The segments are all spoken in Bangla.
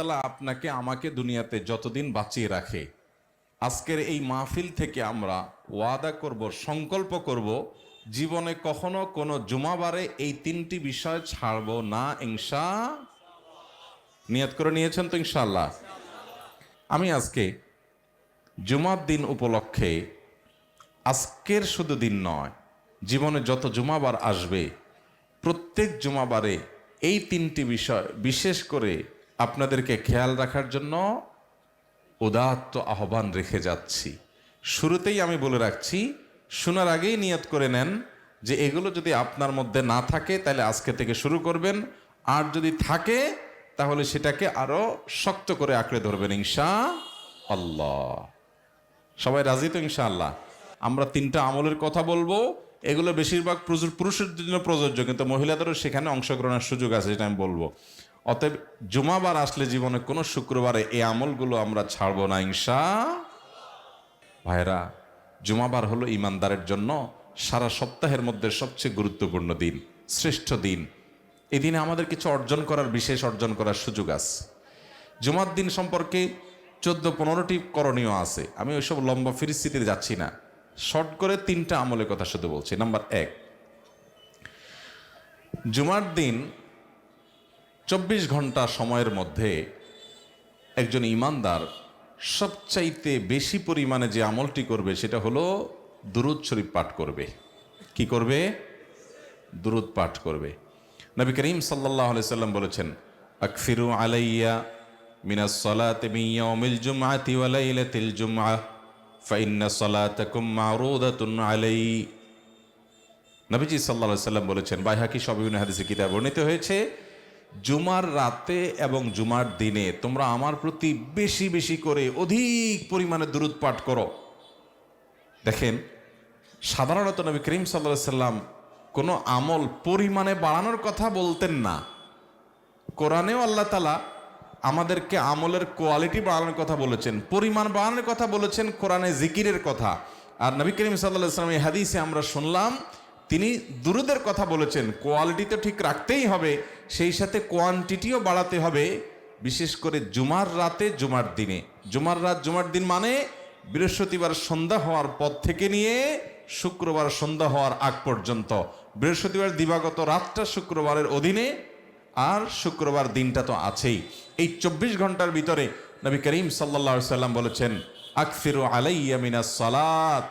তালা আপনাকে আমাকে দুনিয়াতে যতদিন বাঁচিয়ে রাখে। আজকের এই মাহফিল থেকে আমরা ওয়াদা করব, সংকল্প করব, জীবনে কখনো কোনো জুমাবারে এই তিনটি বিষয় ছাড়ব না, ইনশা নিয়ত করে নিয়েছেন তো ইনশাল্লাহ আমি আজকে জুমার দিন উপলক্ষে আজকের শুধু দিন নয়, জীবনে যত জুমাবার আসবে, প্রত্যেক জুমাবারে এই তিনটি বিষয় বিশেষ করে আপনাদেরকে খেয়াল রাখার জন্য উদাত্ত আহ্বান রেখে যাচ্ছি। শুরুতেই আমি বলে রাখছি, শোনার আগেই নিয়ত করে নেন যে এগুলো যদি আপনার মধ্যে না থাকে, তাহলে আজকে থেকে শুরু করবেন। আর যদি থাকে, তাহলে সেটাকে আরও শক্ত করে আঁকড়ে ধরবেন ইনশা আল্লাহ সবাই রাজি তো, ইনশাআল্লাহ? আমরা তিনটা আমলের কথা বলব। এগুলো বেশিরভাগ পুরুষের জন্য প্রযোজ্য, কিন্তু মহিলাদেরও সেখানে অংশগ্রহণের সুযোগ আছে যেটা আমি বলব। অতএব জুমাবার আসলে জীবনে কোনো শুক্রবারে এই আমলগুলো আমরা ছাড়বো না, ইনশা ভাইরা জুমাবার হলো ইমানদারের জন্য সারা সপ্তাহের মধ্যে সবচেয়ে গুরুত্বপূর্ণ দিন, শ্রেষ্ঠ দিন। এই দিনে আমাদের কিছু অর্জন করার, বিশেষ অর্জন করার সুযোগ আছে। জুমার দিন সম্পর্কে চোদ্দ পনেরোটি করণীয় আছে। আমি ওইসব লম্বা ফিরিস্থিতিতে যাচ্ছি না। শর্ট করে তিনটা আমলের কথা শুধু বলছি। নাম্বার এক, জুমার দিন চব্বিশ ঘণ্টা সময়ের মধ্যে একজন ইমানদার সবচাইতে বেশি পরিমাণে যে আমলটি করবে, সেটা হলো দুরুদ শরীফ পাঠ করবে। কি করবে? দুরুদ পাঠ করবে। নবী করিম সাল্লাহ সাল্লাম বলেছেন, আকফিরু আলাইয়া মিনাস সলাতে মিয়াউমিল জুমআতি ওয়া লাইলাতিল জুমআহ ফাইন্না সলাতাকুম মারুদাতুন আলাই নবীজি সাল্লাহ সাল্লাম বলেছেন বাইহাকি সব বিভিন্ন হাদিসে কিতাব বর্ণিত হয়েছে জুমার রাতে এবং জুমার দিনে তোমরা আমার প্রতি বেশি বেশি করে অধিক পরিমাণে দূরত পাঠ করো। দেখেন, সাধারণত নবী করিম সাল্লাহ সাল্লাম কোনো আমল পরিমাণে বাড়ানোর কথা বলতেন না। কোরআনেও আল্লাহ তালা আমাদেরকে আমলের কোয়ালিটি বাড়ানোর কথা বলেছেন, পরিমাণ বাড়ানোর কথা বলেছেন, কোরআনে জিকিরের কথা। আর নবী করিম সাল্লাহ সাল্লাম এই হাদিসে আমরা শুনলাম, তিনি দুরুদের কথা বলেছেন, কোয়ালিটি তো ঠিক রাখতেই হবে সেই সাথে কোয়ান্টিটিও বাড়াতে হবে, বিশেষ করে জুমার রাতে জুমার দিনে। জুমার রাত, জুমার দিন মানে বৃহস্পতিবার সন্ধ্যা হওয়ার পর থেকে নিয়ে শুক্রবার সন্ধ্যা হওয়ার আগ পর্যন্ত। বৃহস্পতিবার দিবাগত রাতটা শুক্রবারের অধীনে, আর শুক্রবার দিনটা তো আছেই। এই চব্বিশ ঘণ্টার ভিতরে নবী করিম সাল্লা সাল্লাম বলেছেন আকফিরু আলাইয়া মিনা সালাত।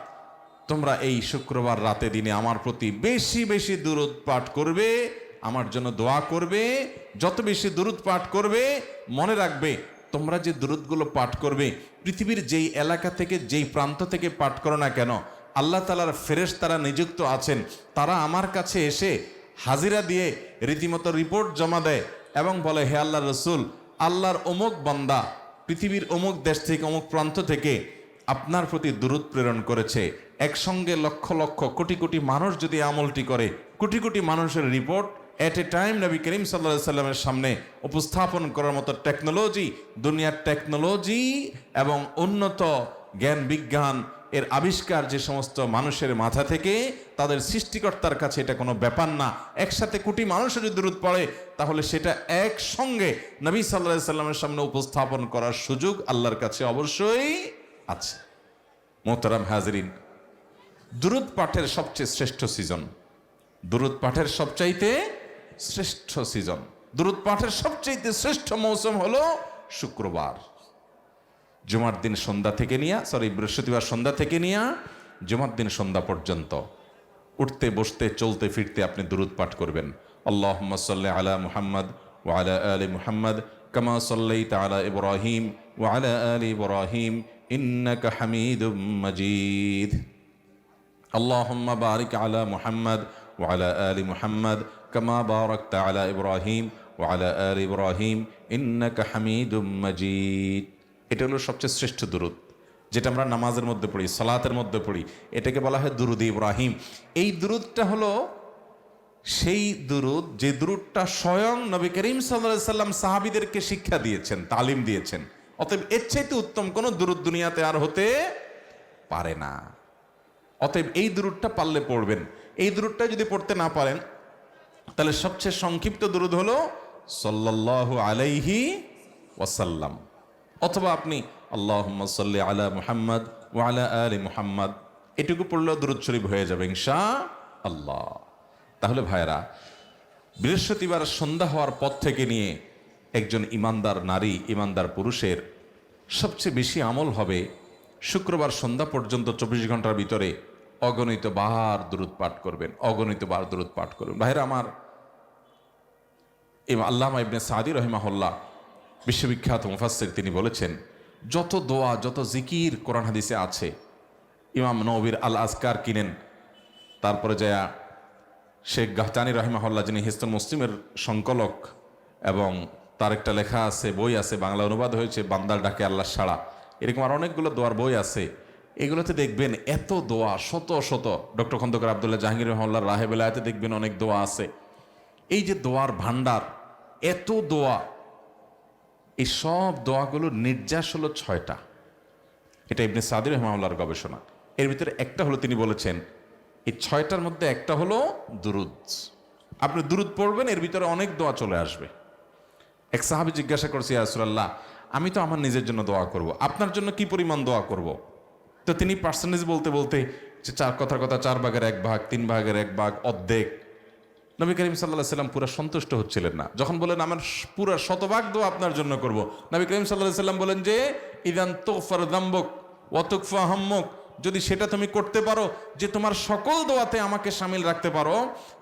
তোমরা এই শুক্রবার রাতে দিনে আমার প্রতি বেশি বেশি দূরত পাঠ করবে আমার জন্য দোয়া করবে, যত বেশি দূরত পাঠ করবে, মনে রাখবে তোমরা যে দূরতগুলো পাঠ করবে, পৃথিবীর যেই এলাকা থেকে, যেই প্রান্ত থেকে পাঠ করো না কেন, আল্লাহ তালার ফেরেশ তারা নিযুক্ত আছেন, তারা আমার কাছে এসে হাজিরা দিয়ে রীতিমতো রিপোর্ট জমা দেয় এবং বলে, হে আল্লাহ রসুল, আল্লাহর অমুক বন্দা পৃথিবীর অমুক দেশ থেকে, অমুক প্রান্ত থেকে আপনার প্রতি দূরত প্রেরণ করেছে। একসঙ্গে লক্ষ লক্ষ কোটি কোটি মানুষ যদি আমলটি করে, কোটি কোটি মানুষের রিপোর্ট এট এ টাইম নবী করিম সাল্লা সাল্লামের সামনে উপস্থাপন করার মতো টেকনোলজি দুনিয়ার টেকনোলজি এবং উন্নত জ্ঞান বিজ্ঞান এর আবিষ্কার যে সমস্ত মানুষের মাথা থেকে, তাদের সৃষ্টিকর্তার কাছে এটা কোনো ব্যাপার না। একসাথে কোটি মানুষের যদি দূরত পড়ে, তাহলে সেটা একসঙ্গে নবী সাল্লাহ সাল্লামের সামনে উপস্থাপন করার সুযোগ আল্লাহর কাছে অবশ্যই আছে। মোহতারাম হাজরিন, দুরুদ পাঠের সবচেয়ে শ্রেষ্ঠ সিজন দুরুদ পাঠের সবচাইতে শ্রেষ্ঠ সিজন দুরুদ পাঠের সবচাইতে শ্রেষ্ঠ মৌসুম হলো শুক্রবার জুমার দিন সন্ধ্যা থেকে নিয়া সরি বৃহস্পতিবার সন্ধ্যা থেকে নিয়া জুমার দিন সন্ধ্যা পর্যন্ত উঠতে বসতে চলতে ফিরতে আপনি দুরুদ পাঠ করবেন আল্লাহ সাল্লাহ আলা মুহাম্মদ ও আলা আলী মুহাম্মদ কামা সাল্লাই তালা ইব্রাহিম ও আলা আলী ইব্রাহিম ইন্নাকা হামিদুম মজিদ اللهم بارك على محمد وعلى آل محمد كما باركت على إبراهيم وعلى آل إبراهيم إنك حميد مجيد এটা হলো সবচেয়ে শ্রেষ্ঠ দুরুদ যেটা আমরা নামাজের মধ্যে পড়ি সালাতের মধ্যে পড়ি এটাকে বলা হয় দুরুদ ইব্রাহিম এই দুরুদটা হলো সেই দুরুদ যে দুরুদটা স্বয়ং নবী করিম সাল্লাহ সাল্লাম সাহাবিদেরকে শিক্ষা দিয়েছেন তালিম দিয়েছেন অতএব এর চাইতে উত্তম কোনো দুরুদ দুনিয়াতে আর হতে পারে না অতএব এই দুরুদটা পারলে পড়বেন এই দুরুদটা যদি পড়তে না পারেন তাহলে সবচেয়ে সংক্ষিপ্ত দুরুদ হলো সাল্লাল্লাহু আলাইহি ওয়াসাল্লাম। অথবা আপনি আল্লাহ সাল্লি আলা মুহাম্মদ ওয়া আলা আলি মুহাম্মদ। এটুকু পড়লেও দুরুদ শরীফ হয়ে যাবে ইনশা আল্লাহ তাহলে ভাইরা বৃহস্পতিবার সন্ধ্যা হওয়ার পর থেকে নিয়ে একজন ইমানদার নারী, ইমানদার পুরুষের সবচেয়ে বেশি আমল হবে শুক্রবার সন্ধ্যা পর্যন্ত চব্বিশ ঘণ্টার ভিতরে অগণিত বার দূরত পাঠ করবেন, অগণিত বার দূরত পাঠ করবেন। ভাইরা, আমার আল্লামা ইবনে সাদি রহিমাহুল্লাহ, বিশ্ববিখ্যাত মুফাসসির, তিনি বলেছেন, যত দোয়া, যত জিকির কোরআন হাদিসে আছে, ইমাম নবীর আল আজকার কিনেন, তারপরে যায়া শেখ গাহতানি রহিমাহুল্লাহ, যিনি হিস্তুল মুসলিমের সংকলক, এবং তার একটা লেখা আছে, বই আছে বাংলা অনুবাদ হয়েছে, বান্দার ডাকে আল্লাহ সাড়া। এরকম আর অনেকগুলো দোয়ার বই আছে এগুলোতে দেখবেন এত দোয়া, শত শত, ডক্টর খন্দকার আবদুল্লাহ জাহাঙ্গীর রহমাল্লাহ রাহেবেলায়তে দেখবেন অনেক দোয়া আছে। এই যে দোয়ার ভান্ডার এত দোয়া, এই সব দোয়াগুলোর নির্যাস হলো ছয়টা। এটা ইবনে সাদির রহমাউল্লাহর গবেষণা। এর ভিতরে একটা হলো তিনি বলেছেন, এই ছয়টার মধ্যে একটা হলো দুরুদ। আপনি দুরুদ পড়বেন, এর ভিতরে অনেক দোয়া চলে আসবে। এক সাহাবি জিজ্ঞাসা করছি আসরাল্লাহ আমি তো আমার নিজের জন্য দোয়া করব। আপনার জন্য কি পরিমাণ দোয়া করব। তো তিনি পার্সেন্টেজ বলতে বলতে যে চার কথার কথা চার ভাগের এক ভাগ, তিন ভাগের এক ভাগ, অর্ধেক। নবী করিম সাল্লাহ সাল্লাম পুরো সন্তুষ্ট হচ্ছিলেন না। যখন বলেন, আমার পুরো শতভাগ দোয়া আপনার জন্য করব। নবী করিম সাল্লাহ সাল্লাম বলেন যে, ইদান তোফার দাম্বক ওয়াতুকফা হাম্মক। যদি সেটা তুমি করতে পারো, যে তোমার সকল দোয়াতে আমাকে সামিল রাখতে পারো,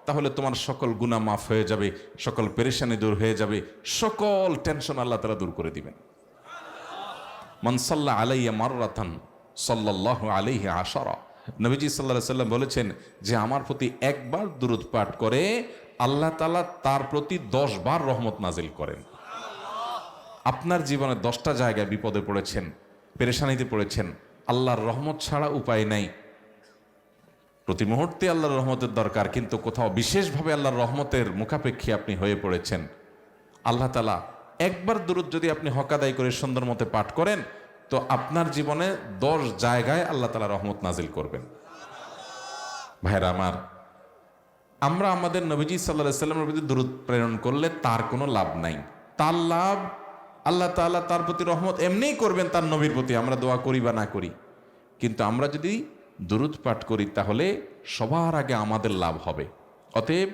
তাহলে তোমার সকল গুণা মাফ হয়ে যাবে, সকল পেরেশানি দূর হয়ে যাবে, সকল টেনশন আল্লাহ তারা দূর করে দিবেন। মনসাল্লাহ আলাইয়া মাররাথান সাল্লাহ আলাইহি আশারা। নবীজি সাল্লাহ সাল্লাম বলেছেন যে, আমার প্রতি একবার দুরুদ পাঠ করে আল্লাহ তালা তার প্রতি দশ বার রহমত নাজিল করেন। আপনার জীবনে দশটা জায়গায় বিপদে পড়েছেন, পেরেশানিতে পড়েছেন, আল্লাহর রহমত ছাড়া উপায় নাই। প্রতি মুহূর্তে আল্লাহর রহমতের দরকার, কিন্তু কোথাও বিশেষভাবে আল্লাহর রহমতের মুখাপেক্ষী আপনি হয়ে পড়েছেন। আল্লাহ তালা একবার দূরত যদি আপনি হকাদাই করে সুন্দর মতে পাঠ করেন তো আপনার জীবনে দশ জায়গায় আল্লাহ তালা রহমত নাজিল করবেন। ভাইরা আমার, আমরা আমাদের নবীজি সাল্লাহ সাল্লামের প্রতি দূরত প্রেরণ করলে তার কোনো লাভ নাই। তার লাভ আল্লাহ তাআলা তার প্রতি রহমত এমনিই করবেন তার নবীর প্রতি, আমরা দোয়া করি বা না করি। কিন্তু আমরা যদি দুরুদ পাঠ করি তাহলে সবার আগে আমাদের লাভ হবে। অতএব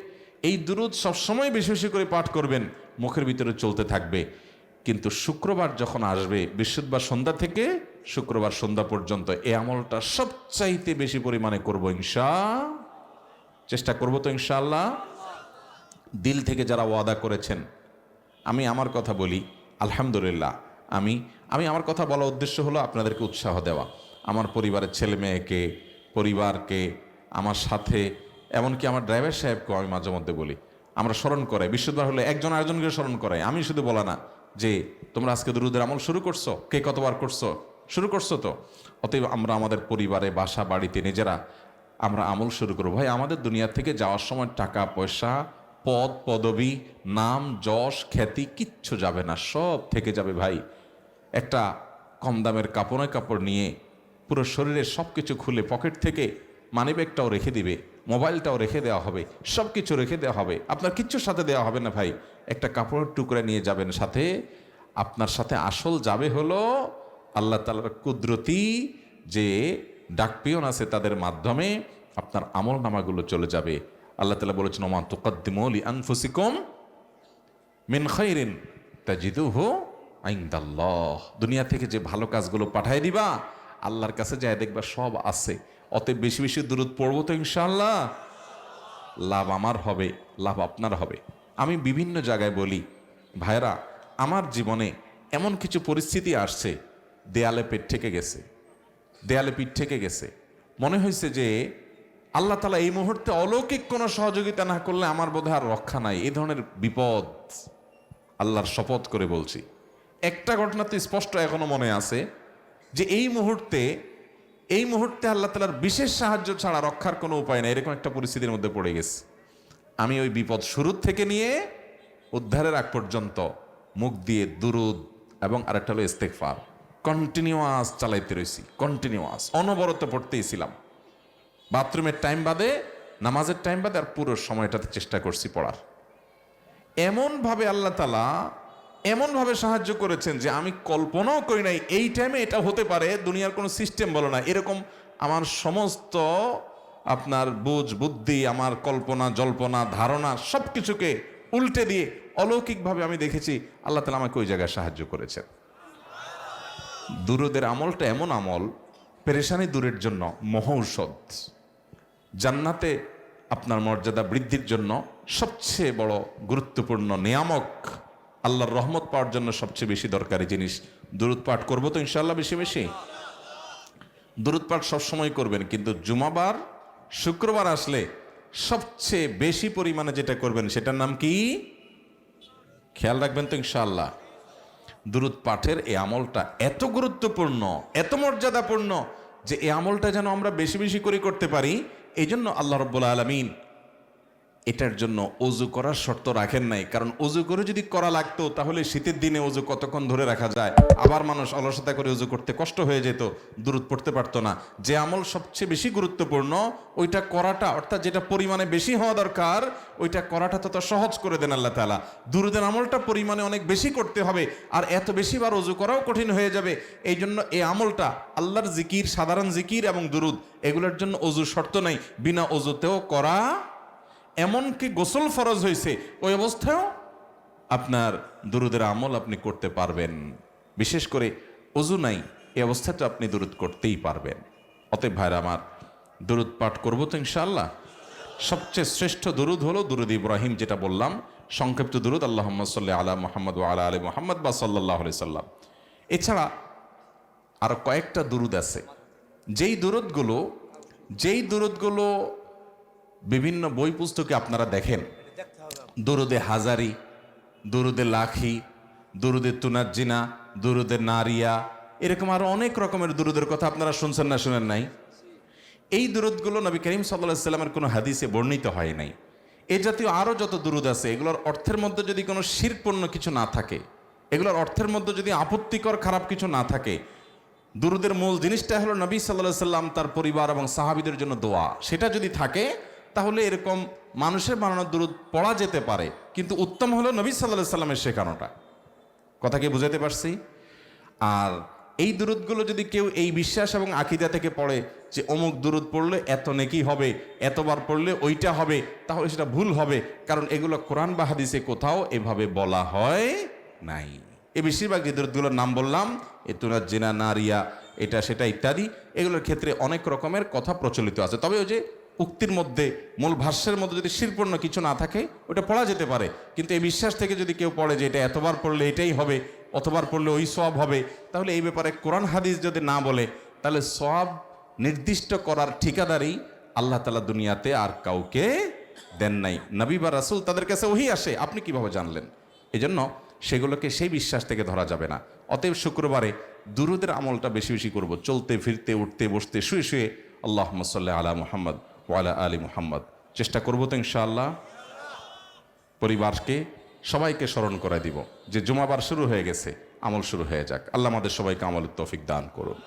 এই দুরুদ সবসময় বেশি বেশি করে পাঠ করবেন, মুখের ভিতরে চলতে থাকবে। কিন্তু শুক্রবার যখন আসবে, বৃহস্পতিবার সন্ধ্যা থেকে শুক্রবার সন্ধ্যা পর্যন্ত এ আমলটা সবচাইতে বেশি পরিমাণে করব ইনশা, চেষ্টা করব তো ইনশাআল্লাহ। দিল থেকে যারা ওয়াদা করেছেন, আমি আমার কথা বলি, আলহামদুলিল্লাহ, আমি আমি আমার কথা বলার উদ্দেশ্য হলো আপনাদেরকে উৎসাহ দেওয়া। আমার পরিবারের ছেলে মেয়েকে, পরিবারকে, আমার সাথে, এমনকি আমার ড্রাইভার সাহেবকেও আমি মাঝে মধ্যে বলি। আমরা স্মরণ করাই বিশুদ্ধবার হলে একজন আরেকজনকে স্মরণ করাই, আমি শুধু বলা না যে তোমরা আজকে দুরুদের আমল শুরু করছ? কে কতবার করছ? শুরু করছ তো? অতএব আমরা আমাদের পরিবারে, বাসা, বাড়িতে নিজেরা আমরা আমল শুরু করব। ভাই, আমাদের দুনিয়া থেকে যাওয়ার সময় টাকা, পয়সা, পদ, পদবি, নাম, যশ, খ্যাতি কিচ্ছু যাবে না, সব থেকে যাবে ভাই। একটা কম দামের কাপড়ে কাপড় নিয়ে পুরো শরীরের সব কিছু খুলে পকেট থেকে মানিব্যাগটাও রেখে দিবে। মোবাইলটাও রেখে দেওয়া হবে সব কিছু রেখে দেওয়া হবে। আপনার কিচ্ছুর সাথে দেওয়া হবে না ভাই। একটা কাপড়ের টুকরা নিয়ে যাবেন সাথে। আপনার সাথে আসল যাবে হলো আল্লাহ তালার কুদরতি যে ডাকপিয়ন আছে তাদের মাধ্যমে আপনার আমল নামাগুলো চলে যাবে। আল্লাহ তালা বলেছেন ওমান তুকদ্দিমলি আনফুসিকম মিন খৈরিন তাজিদুহু আইন্দাল্লাহ। দুনিয়া থেকে যে ভালো কাজগুলো পাঠাই দিবা, আল্লাহর কাছে যায় দেখবা সব আছে। অতএব বেশি বেশি দূরত পড়ব তো ইনশাআল্লাহ। লাভ আমার হবে, লাভ আপনার হবে। আমি বিভিন্ন জায়গায় বলি ভাইরা আমার জীবনে এমন কিছু পরিস্থিতি আসছে, দেয়ালে পেট থেকে গেছে, দেয়ালে পিঠ থেকে গেছে। মনে হয়েছে যে আল্লাহ তালা এই মুহূর্তে অলৌকিক কোনো সহযোগিতা না করলে আমার বোধহয় আর রক্ষা নাই। এই ধরনের বিপদ আল্লাহর শপথ করে বলছি। একটা ঘটনা তো স্পষ্ট এখনও মনে আছে যে এই মুহূর্তে এই মুহূর্তে আল্লাহ তালার বিশেষ সাহায্য ছাড়া রক্ষার কোনো উপায় নাই। এরকম একটা পরিস্থিতির মধ্যে পড়ে গেছে। আমি ওই বিপদ শুরুর থেকে নিয়ে উদ্ধারের আগ পর্যন্ত মুখ দিয়ে দুরুদ এবং আরেকটা হলো ইস্তেকফার কন্টিনিউয়াস চালাইতে রয়েছি কন্টিনিউয়াস। অনবরত পড়তেই ছিলাম। বাথরুমের টাইম বাদে, নামাজের টাইম বাদে আর পুরো সময়টাতে চেষ্টা করছি পড়ার। এমনভাবে আল্লাহ তালা এমনভাবে সাহায্য করেছেন যে আমি কল্পনাও করি নাই, এই টাইমে এটা হতে পারে, দুনিয়ার কোনো সিস্টেম বলো না। এরকম আমার সমস্ত আপনার বুঝ, বুদ্ধি, আমার কল্পনা, জল্পনা, ধারণা সব কিছুকে উল্টে দিয়ে অলৌকিকভাবে আমি দেখেছি, আল্লাহ তালা আমাকে ওই জায়গায় সাহায্য করেছেন। দুরুদের আমলটা এমন আমল, পেরেশানি দূরের জন্য, মহৌষধ। জান্নাতে আপনার মর্যাদা বৃদ্ধির জন্য সবচেয়ে বড় গুরুত্বপূর্ণ নিয়ামক আল্লাহর রহমত পাওয়ার জন্য সবচেয়ে বেশি দরকারি জিনিস। দূরত পাঠ করব তো ইনশাল্লাহ বেশি বেশি? দূরত পাঠ সবসময় করবেন, কিন্তু জুমাবার, শুক্রবার আসলে সবচেয়ে বেশি পরিমাণে যেটা করবেন সেটার নাম কি? খেয়াল রাখবেন তো ইনশাল্লাহ দুরুদ পাঠের এই আমলটা এত গুরুত্বপূর্ণ, এত মর্যাদাপূর্ণ যে এই আমলটা যেন আমরা বেশি বেশি করে করতে পারি এই জন্য আল্লাহ রব্বুল আলমিন এটার জন্য অজু করার শর্ত রাখেন নাই। কারণ অজু করে যদি করা লাগতো, তাহলে শীতের দিনে অজু কতক্ষণ ধরে রাখা যায়? আবার মানুষ অলসতা করে অজু করতে কষ্ট হয়ে যেত, দূরত পড়তে পারতো না। যে আমল সবচেয়ে বেশি গুরুত্বপূর্ণ, ওইটা করাটা, অর্থাৎ যেটা পরিমাণে বেশি হওয়া দরকার, ওইটা করাটা তত সহজ করে দেন আল্লাহ তালা দুরুদের আমলটা পরিমাণে অনেক বেশি করতে হবে, আর এত বেশি বার অজু করাও কঠিন হয়ে যাবে। এই জন্য এই আমলটা আল্লাহর জিকির, সাধারণ জিকির এবং দুরুদ এগুলোর জন্য অজু শর্ত নাই। বিনা অজুতেও করা এমনকি গোসল ফরজ হয়েছে ওই অবস্থায়ও আপনার দুরুদের আমল আপনি করতে পারবেন। বিশেষ করে অজু নাই, এই অবস্থাতে আপনি দুরুদ করতেই পারবেন। অতএব ভাইরা আমার, দুরুদ পাঠ করব তো ইনশাআল্লাহ? সবচেয়ে শ্রেষ্ঠ দুরুদ হলো দুরুদ ইব্রাহিম যেটা বললাম, সংক্ষিপ্ত দুরুদ আল্লাহ সাল্লাহ আলা মোহাম্মদ আলা আলী মোহাম্মদ বা সাল্লাহ সাল্লাম। এছাড়া আরও কয়েকটা দুরুদ আছে। যেই দুরুদগুলো যেই দুরুদগুলো বিভিন্ন বই পুস্তকে আপনারা দেখেন। দরুদে হাজারি, দরুদে লাখি, দরুদে তুনাজ্জিনা, দরুদে নারিয়া, এরকম আরও অনেক রকমের দুরুদের কথা আপনারা শুনছেন না শুনেন নাই? এই দুরুদগুলো নবী করিম সাল্লাহ সাল্লামের কোনো হাদিসে বর্ণিত হয় নাই। এ জাতীয় আরও যত দুরুদ আছে, এগুলোর অর্থের মধ্যে যদি কোনো শিরপূর্ণ কিছু না থাকে, এগুলোর অর্থের মধ্যে যদি আপত্তিকর, খারাপ কিছু না থাকে, দুরুদের মূল জিনিসটা হলো নবী সাল্লাহ সাল্লাম তার পরিবার এবং সাহাবিদের জন্য দোয়া। সেটা যদি থাকে তাহলে এরকম মানুষের বানানোর দুরুদ পড়া যেতে পারে। কিন্তু উত্তম হলো নবী সাল্লাহ সাল্লামের শেখানোটা। কথা কি বুঝাতে পারছি? আর এই দুরুদগুলো যদি কেউ এই বিশ্বাস এবং আকিদা থেকে পড়ে যে অমুক দুরুদ পড়লে এত নেকি হবে এতবার পড়লে ওইটা হবে, তাহলে সেটা ভুল হবে। কারণ এগুলো কোরআন বা হাদিসে কোথাও এভাবে বলা হয় নাই। এ বেশিরভাগ যে দুরুদগুলোর নাম বললাম, এ তুনার জেনা, নারিয়া, এটা, সেটা ইত্যাদি। এগুলোর ক্ষেত্রে অনেক রকমের কথা প্রচলিত আছে। তবে ওই যে উক্তির মধ্যে, মূল ভাষ্যের মধ্যে যদি শিরপূর্ণ কিছু না থাকে, ওটা পড়া যেতে পারে। কিন্তু এই বিশ্বাস থেকে যদি কেউ পড়ে যে এটা এতবার পড়লে এটাই হবে, অতবার পড়লে ওই সব হবে, তাহলে এই ব্যাপারে কোরআন হাদিস যদি না বলে, তাহলে সব নির্দিষ্ট করার ঠিকাদারি আল্লাহ তালা দুনিয়াতে আর কাউকে দেন নাই। নবী বা রাসুল তাদের কাছে ওহি আসে, আপনি কীভাবে জানলেন? এজন্য সেগুলোকে সেই বিশ্বাস থেকে ধরা যাবে না। অতএব শুক্রবারে দুরুদের আমলটা বেশি বেশি করব, চলতে, ফিরতে, উঠতে, বসতে, শুয়ে শুয়ে আল্লাহ সাল্লাহ আলা মুহাম্মদ। ওয়ালা আলী মোহাম্মদ। চেষ্টা করব তো ইনশাআল্লাহ পরিবারকে, সবাইকে স্মরণ করে দিব। যে জুমাবার শুরু হয়ে গেছে, আমল শুরু হয়ে যাক। আল্লাহ আমাদের সবাইকে আমলের তৌফিক দান করুন।